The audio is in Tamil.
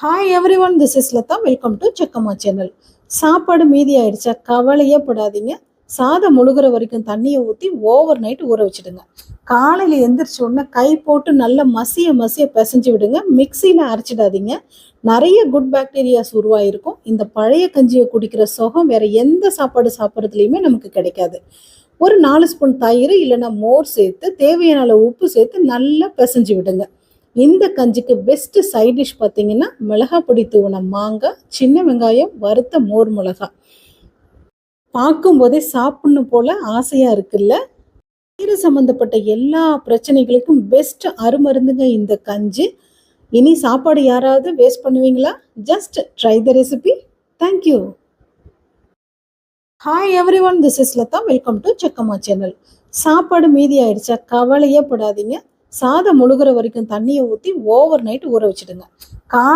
Hi everyone this is Latha welcome to Chekkamma channel சாப்பாடு மீதி ஆயிடுச்சா? கவலையே படாதீங்க. சாதம் முழுகிற வரைக்கும் தண்ணியை ஊற்றி ஓவர் நைட் ஊற வச்சுடுங்க. காலையில் எந்திரிச்ச உடனே கை போட்டு நல்லா மசிய மசிய பிசைஞ்சு விடுங்க. மிக்சியில் அரைச்சிடாதீங்க. நிறைய குட் பாக்டீரியாஸ் உருவாயிருக்கும். இந்த பழைய கஞ்சியை குடிக்கிற சுகம் வேற எந்த சாப்பாடு சாப்பிட்றதுலையுமே நமக்கு கிடைக்காது. ஒரு நாலு ஸ்பூன் தயிர் இல்லைன்னா மோர் சேர்த்து தேவையான உப்பு சேர்த்து நல்லா பிசைஞ்சு விடுங்க. இந்த கஞ்சிக்கு பெஸ்ட்டு சைட் டிஷ் பார்த்தீங்கன்னா மிளகா பொடி தூவன மாங்காய் சின்ன வெங்காயம் வறுத்த மோர் மிளகாய் பார்க்கும்போதே சாப்பிடணும் போல ஆசையாக இருக்குல்ல? நீர் சம்மந்தப்பட்ட எல்லா பிரச்சனைகளுக்கும் பெஸ்ட் அருமருந்துங்க இந்த கஞ்சி. இனி சாப்பாடு யாராவது வேஸ்ட் பண்ணுவீங்களா? Just try the recipe thank you hi everyone this is Latha welcome to Chekkamma channel சாப்பாடு மீதி ஆயிடுச்சா? கவலையே படாதீங்க. சாதம் முழுகிற வரைக்கும் தண்ணியை ஊற்றி ஓவர் நைட் ஊற வச்சுடுங்க. கா